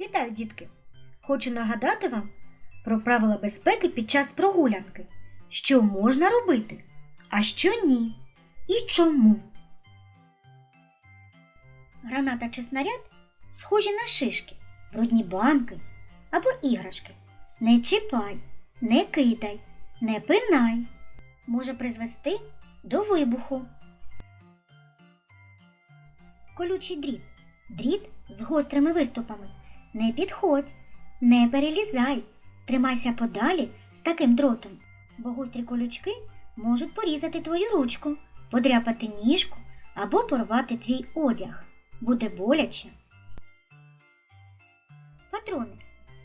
Вітаю, дітки! Хочу нагадати вам про правила безпеки під час прогулянки. Що можна робити, а що ні. І чому. Граната чи снаряд схожі на шишки, брудні банки або іграшки. Не чіпай, не кидай, не пинай. Може призвести до вибуху. Колючий дріт. Дріт з гострими виступами. Не підходь, не перелізай, тримайся подалі з таким дротом, бо гострі колючки можуть порізати твою ручку, подряпати ніжку або порвати твій одяг. Буде боляче. Патрони.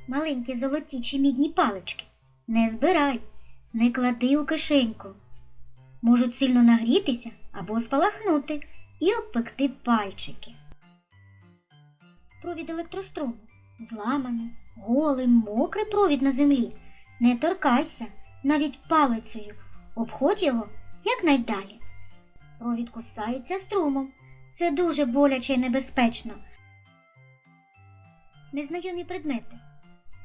Маленькі золоті чи мідні палички. Не збирай, не клади у кишеньку. Можуть сильно нагрітися або спалахнути і обпекти пальчики. Провід електроструму. Зламаний, голий, мокрий провід на землі. Не торкайся навіть палицею. Обходь його якнайдалі. Провід кусається струмом. Це дуже боляче і небезпечно. Незнайомі предмети.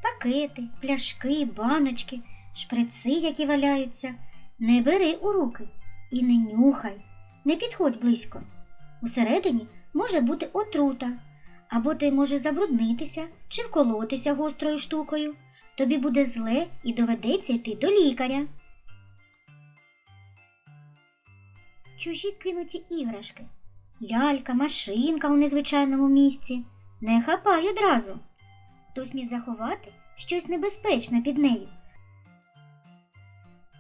Пакети, пляшки, баночки, шприци, які валяються. Не бери у руки і не нюхай, не підходь близько. Усередині може бути отрута, або ти можеш забруднитися чи вколотися гострою штукою. Тобі буде зле і доведеться йти до лікаря. Чужі кинуті іграшки. Лялька, машинка у незвичайному місці. Не хапай одразу. Хтось міг заховати щось небезпечне під нею.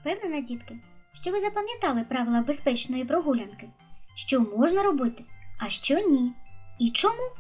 Впевнена, дітки, що ви запам'ятали правила безпечної прогулянки, що можна робити, а що ні. І чому?